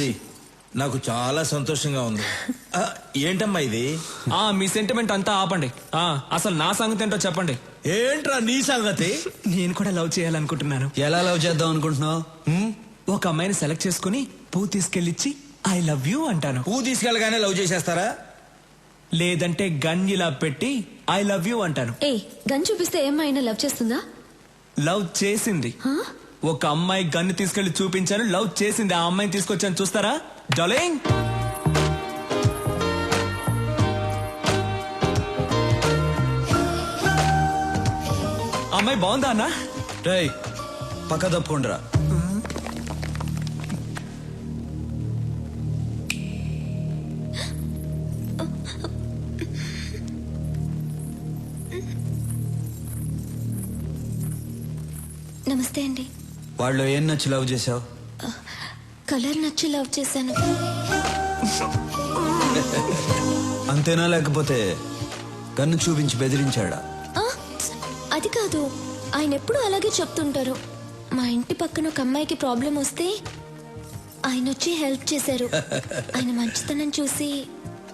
ఇది నాకు చాలా సంతోషంగా ఉంది. ఆ, ఏంటమ్మా ఇది? ఆ మీ సెంటిమెంట్ అంతా ఆపండి. ఆ అసలు నా సంగతి ఏంటో చెప్పండి. ఏంట్రా నీ సంగతి? నేను కూడా లవ్ చేయాలనుకుంటున్నాను. ఎలా లవ్ చేద్దాం అనుకుంటున్నావు? ఒక అమ్మాయిని సెలెక్ట్ చేసుకుని పువ్వు తీసుకెళ్ళిచ్చి ఐ లవ్ యూ అంటాను. పువ్వు తీసుకెళ్ళగానే లవ్ చేసేస్తారా? లేదంటే గన్ ఇలా పెట్టి ఐ లవ్ యూ అంటాను. ఏ గన్ చూపిస్తే ఏమైనా లవ్ చేస్తుందా? లవ్ చేసింది. హా? ఒక అమ్మాయి గన్ను తీసుకెళ్ళి చూపించాను లవ్ చేసింది. ఆ అమ్మాయిని తీసుకొచ్చాను చూస్తారా? డాలింగ్ అమ్మాయి బాగుందా అన్నా? రేయ్ పక్క తప్పుకుండ్రా. నమస్తే అండి. వాళ్ళు ఏం నచ్చి లవ్ చేసావు కలర్ నచ్చి లవ్ చేశాను. అంతేనా లేకపోతే గన్ను చూపించి బెదిరించాడా? అది కాదు. ఆయన ఎప్పుడు అలాగే చెప్తుంటారు. మా ఇంటి పక్కన ఒక అమ్మాయికి ప్రాబ్లం వస్తే ఆయన వచ్చి హెల్ప్ చేశారు. ఆయన మంచితనం చూసి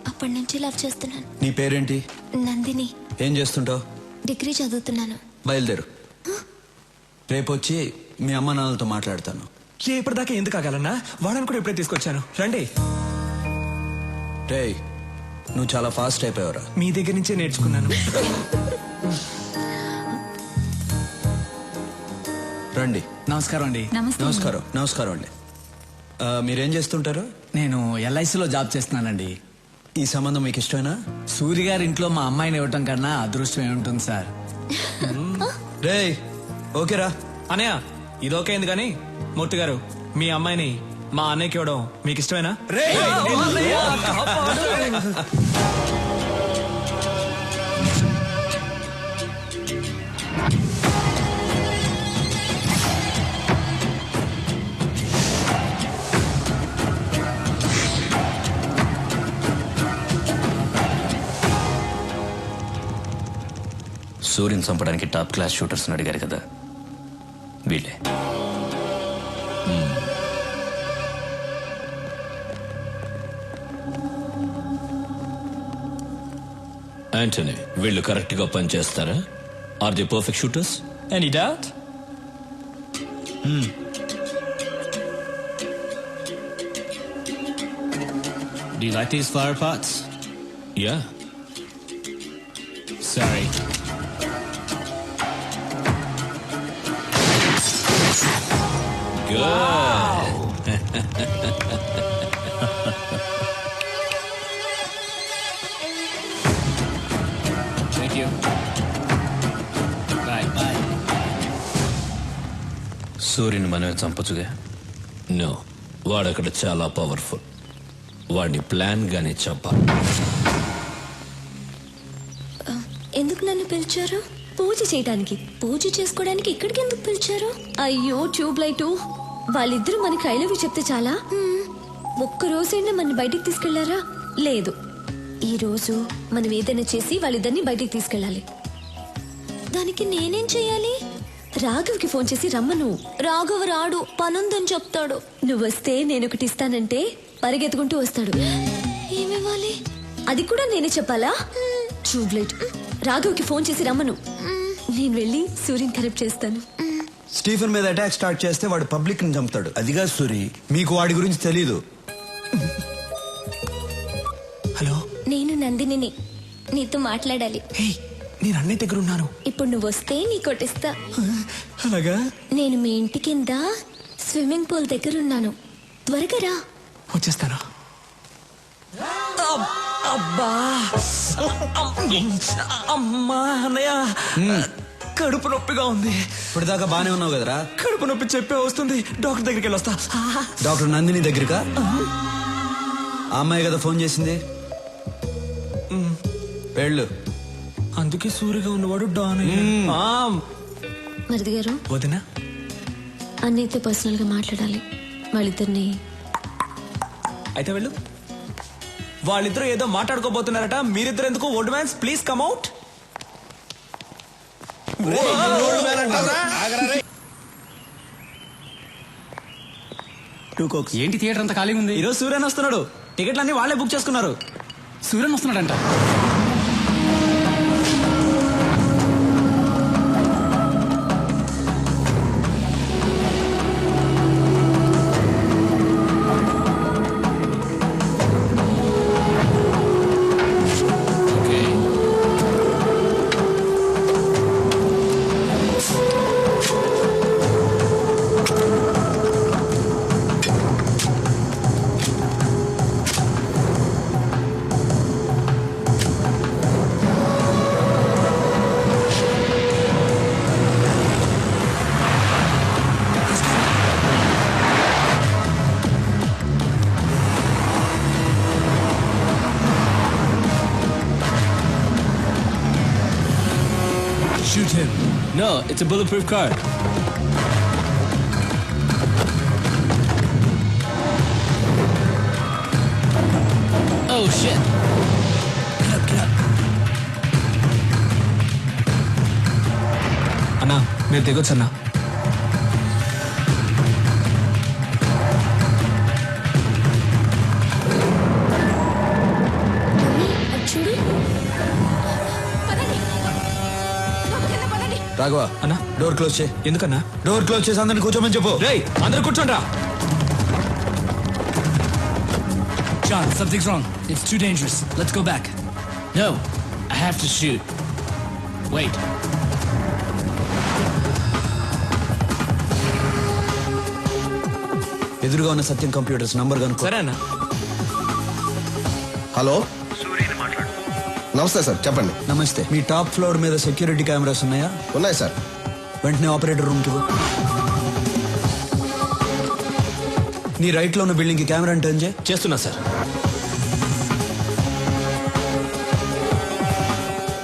అప్పటి నుంచి లవ్ చేస్తున్నాను. నీ పేరేంటి? నందిని. ఏం చేస్తుంటావు? డిగ్రీ చదువుతున్నాను. బయలుదేరు. రేపు వచ్చి మీ అమ్మ నాన్నలతో మాట్లాడతాను. రేపటిదాకా ఎందుకు ఆగాలన్నా? వాడని కూడా ఇప్పుడే తీసుకొచ్చాను. రండి. రేయ్ నువ్వు చాలా ఫాస్ట్ అయిపోయావురా. మీ దగ్గర నుంచే నేర్చుకున్నాను. రండి. నమస్కారం అండి. నమస్కారం నమస్కారం అండి. ఆ, మీరేం చేస్తుంటారు? నేను ఎల్ఐసిలో జాబ్ చేస్తున్నానండి. ఈ సంబంధం మీకు ఇష్టమేనా? సూర్య గారి ఇంట్లో మా అమ్మాయిని ఇవ్వటం కన్నా అదృష్టం ఏముంటుంది సార్? రేయ్ ఓకేరా. ఇదోకైంది కానీ మూర్తి గారు మీ అమ్మాయిని మా అన్నయ్యకి ఇవ్వడం మీకు ఇష్టమేనా? సూర్యుని చంపడానికి టాప్ క్లాస్ షూటర్స్ అడిగారు కదా. వీళ్ళే. యాంటనీ వీళ్ళు కరెక్ట్ గా పనిచేస్తారా are the perfect shooters any doubt Do you like these flower pots? Yeah Sorry. Thank సూర్యుని మనమే చంపచ్చుగా? నో వాడక్కడ చాలా పవర్ఫుల్ వాడిని ప్లాన్ గానే చంపాలి. ఎందుకు నన్ను పిలిచారు? పూజ చేయడానికి. పూజ చేసుకోవడానికి ఇక్కడికి ఎందుకు పిలిచారు? అయ్యో ట్యూబ్ లైట్. వాళ్ళిద్దరూ మనకి ఐ లవ్ యూ చెప్తే చాలా. ఒక్క రోజైనా మన బయటికి తీసుకెళ్ళారా? లేదు. ఈ రోజు మనం ఏదైనా చేసి వాళ్ళిద్దరిని బయటికి తీసుకెళ్ళాలి. దానికి నేనేం చెయ్యాలి రాఘవ్కి ఫోన్ చేసి రమ్మను. రాఘవ్ రాడు పనుందని చెప్తాడు. నువ్వు వస్తే నేను ఒకటి ఇస్తానంటే పరిగెత్తుకుంటూ వస్తాడు. ఏమివ్వాలి? అది కూడా నేనే చెప్పాలా? ట్యూబ్లైట్ రాఘవ్కి ఫోన్ చేసి రమ్మను. నేను వెళ్ళి సూర్యుని కరెక్ట్ చేస్తాను. స్టీఫెన్ మీద అటాక్ స్టార్ట్ చేస్తే వాడు పబ్లిక్ని చంపుతాడు అదిగా సూరి మీకు వాడి గురించి తెలీదు. హలో? నేను నందినిని. నీతో మాట్లాడాలి. హే నేను అన్నయ్య దగ్గర ఉన్నాను ఇప్పుడు నువ్వు వస్తే నీ కొట్టిస్తా. అలాగా? నేను మీ ఇంటి కింద స్విమ్మింగ్ పూల్ దగ్గర ఉన్నాను త్వరగా రా. వచ్చేస్తాను. అబ్బా! అమ్మా అన్నయ్య! కడుపు నొప్పిగా ఉంది. ఇప్పటిదాకా బానే ఉన్నావు కదరా? కడుపు నొప్పి చెప్పే వస్తుంది. డాక్టర్ దగ్గరికి వెళ్ళి వస్తా. ఆ, డాక్టర్ నందిని దగ్గరకా? ఆ. అమ్మాయి కదా ఫోన్ చేసింది? వెళ్ళు. అందుకే సూరిగా ఉన్నవాడు డాన్ ఆ, మరిది గారు వదినా. అన్నయ్యతో పర్సనల్గా మాట్లాడాలి. వాళ్ళిద్దరిని అయితే వెళ్ళు. వాళ్ళిద్దరూ ఏదో మాట్లాడుకోబోతున్నారట. మీరిద్దరు ఎందుకు old mans please come out ఏంటి థియేటర్ అంత ఖాళీగా ఉంది? ఈరోజు సూర్యన్ వస్తున్నాడు. టికెట్లన్నీ వాళ్ళే బుక్ చేసుకున్నారు. Suryan వస్తున్నాడంట. Shoot him. No, it's a bulletproof car. Oh, shit. Get up, get up. Anna, mere dekho. Raghava అన్నా? డోర్ క్లోజ్ చేయి ఎందుకన్నా డోర్ క్లోజ్ చేసి అందరిని కూర్చోమని చెప్పు రేయ్ అందరూ కూర్చోండి John, something's wrong. It's too dangerous. Let's go back. No, I have to shoot. Wait. ఎదురుగా ఉన్న సత్యం కంప్యూటర్స్ నంబర్ కనుక్కో సరే అన్నా హలో నమస్తే సార్ చెప్పండి. నమస్తే. మీ టాప్ ఫ్లోర్ మీద సెక్యూరిటీ కెమెరాస్ ఉన్నాయా? ఉన్నాయి సార్. వెంటనే ఆపరేటర్ రూమ్కి పో. నీ రైట్లో ఉన్న బిల్డింగ్కి కెమెరా టర్న్ చేయి. చేస్తున్నా సార్.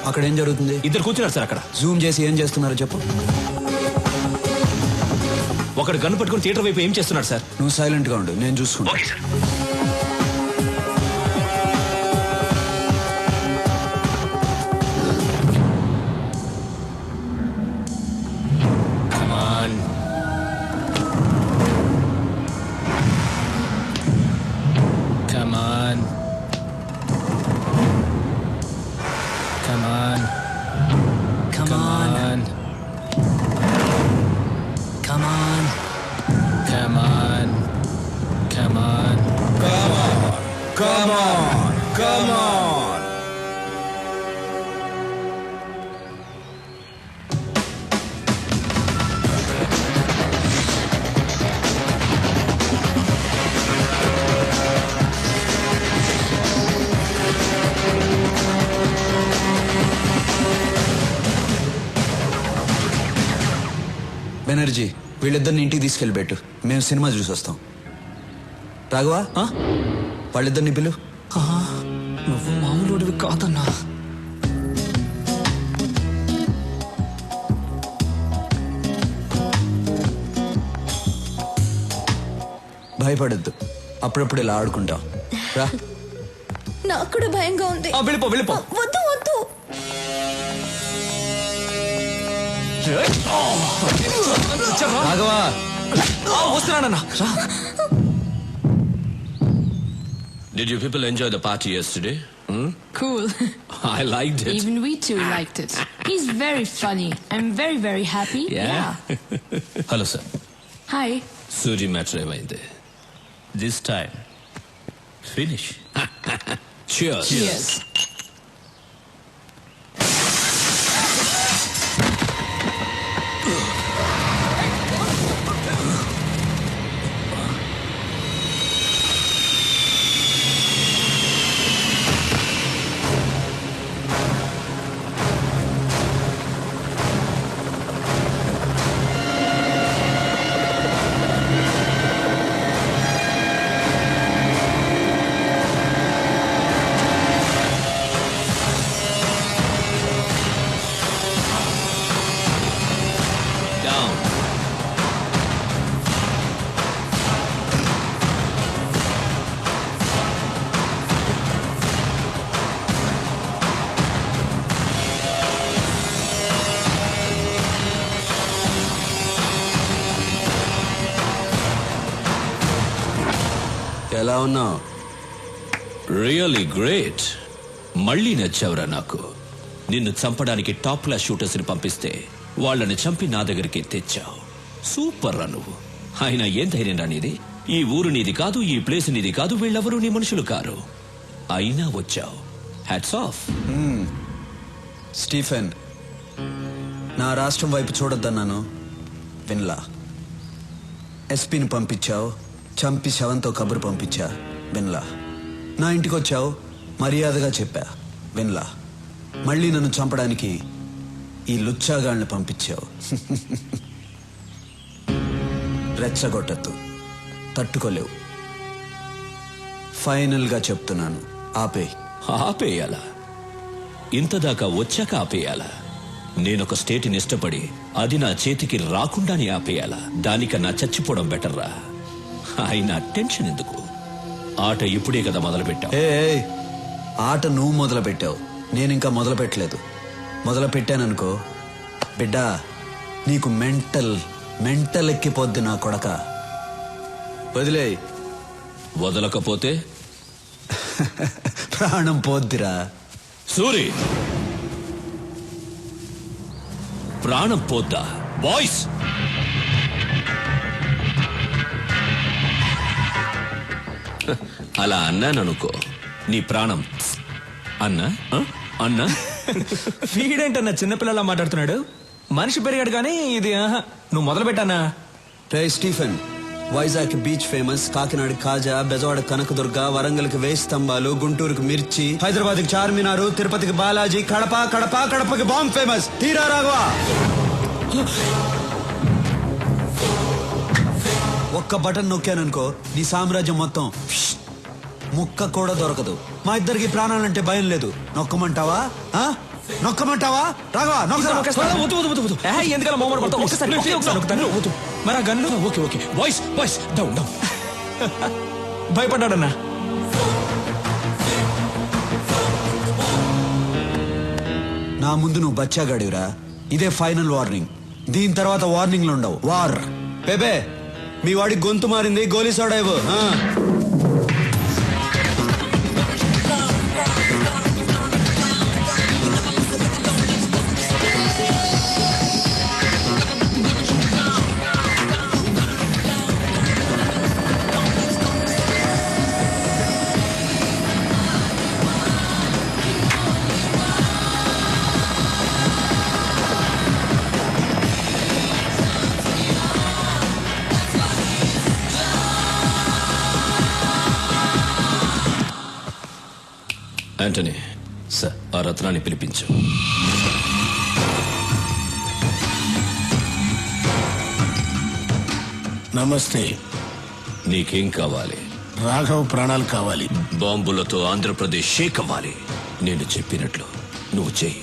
అక్కడ ఏం జరుగుతుంది? ఇద్దరు కూర్చున్నారు సార్ అక్కడ. జూమ్ చేసి ఏం చేస్తున్నారో చెప్పు. ఒకడు గన్ను పట్టుకుని థియేటర్ వైపు ఏం చేస్తున్నాడు సార్? నువ్వు సైలెంట్గా ఉండు నేను చూసుకుంటా. Come, on. Come on. Come on. Come on. Come on, come on. Banerjee వీళ్ళిద్దరిని ఇంటికి తీసుకెళ్ళి పెట్టు మేము సినిమా చూసి వస్తాం. రాఘవా? వాళ్ళిద్దరిని పిలు. నువ్వు మామూలుడివి కాదన్నా. భయపడద్దు. అప్పుడప్పుడు ఇలా ఆడుకుంటాం. రా. నాకు కూడా భయంగా ఉంది. ఆ, వెళ్ళిపో వెళ్ళిపో. వద్దు వద్దు. రాఘవా ఆ, వస్తున్నానన్నా రా Did you people enjoy the party yesterday? Hmm? Cool. I liked it. Even we too liked it. He's very funny. I'm very, very happy. Hello sir Hi. Suri matter ఏమైంది this time finish Cheers. Cheers. ఎలా ఉన్నావు really great మళ్ళీ నచ్చావురా నాకు. నిన్ను చంపడానికి top class షూటర్స్ని పంపిస్తే వాళ్ళని చంపి నా దగ్గరికి తెచ్చావు. సూపర్ రా నువ్వు. ఆయన ఏం ధైర్యం రా నీది? ఈ ఊరు నీది కాదు ఈ ప్లేస్ నీది కాదు వీళ్ళెవరూ నీ మనుషులు కారు. అయినా వచ్చావు. హ్యాట్స్ ఆఫ్ స్టీఫెన్ నా రాష్ట్రం వైపు చూడొద్దన్నాను. విన్లా. ఎస్పీని పంపించావు. చంపి శవంతో కబురు పంపించా విన్లా. నా ఇంటికి వచ్చావు మర్యాదగా చెప్పా విన్లా. మళ్ళీ నన్ను చంపడానికి ఈ లుచ్చాగాళ్ళని పంపించావు. రెచ్చగొట్టద్దు తట్టుకోలేవు. ఫైనల్గా చెప్తున్నాను ఆపే ఆపేయాలా? ఇంతదాకా వచ్చాక ఆపేయాలా? నేనొక స్టేట్ని ఇష్టపడి అది నా చేతికి రాకుండానే ఆపేయాలా? దానికన్నా చచ్చిపోవడం బెటర్రా? అయినా టెన్షన్ ఎందుకు? ఆట ఇప్పుడే కదా మొదలు పెట్టావు ఏ ఏయ్, ఆట నువ్వు మొదలు పెట్టావు నేను ఇంకా మొదలు పెట్టలేదు మొదలు పెట్టాననుకో బిడ్డా నీకు మెంటల్ మెంటల్ ఎక్కిపోద్ది నా కొడక. వదిలే వదలకపోతే? ప్రాణం పోద్దిరా. సూరి! ప్రాణం పోద్దా? బాయ్స్! అలా అన్నాననుకో నీ ప్రాణం. అన్నా? అన్నా? వీడేంటన్నా చిన్నపిల్లలా మాట్లాడుతున్నాడు? మనిషి పెరిగాడు కానీ ఇది ఆహా. నువ్వు మొదలు పెట్టానా రే Stephen Vizag beach famous Kakinada kaja Bezawada Kanakadurga వరంగల్కి వేయి స్తంభాలు గుంటూరుకి మిర్చి హైదరాబాద్కి చార్మినారు తిరుపతికి బాలాజీ కడప కడప కడపకి బాంబ్ ఫేమస్ తీరా రాఘవా! ఒక్క బటన్ నొక్కాననుకో నీ సామ్రాజ్యం మొత్తం. ముక్క కూడా దొరకదు మా ఇద్దరికి ప్రాణాలంటే భయం లేదు నొక్కమంటావా ఆ? నొక్కమంటావా రాఘవా నొక్కరా. ఎందుకలా పడతావు? ఒకసారి. వద్దు. మరి ఆ gun okay okay boys boys down down భయపడ్డాడన్నా నా ముందు నువ్వు బచ్చాగాడివిరా ఇదే ఫైనల్ వార్నింగ్ దీని తర్వాత వార్నింగ్లు ఉండవు వార్ బేబే మీ వాడి గొంతు మారింది గోలీ సోడా ఇవ్వు యాంటనీ సార్ ఆ రత్నాన్ని పిలిపించు. నమస్తే. నీకేం కావాలి? రాఘవ్ ప్రాణాలు కావాలి. బాంబులతో ఆంధ్రప్రదేశ్ షేక్ అవ్వాలి. నేను చెప్పినట్లు నువ్వు చెయ్యి.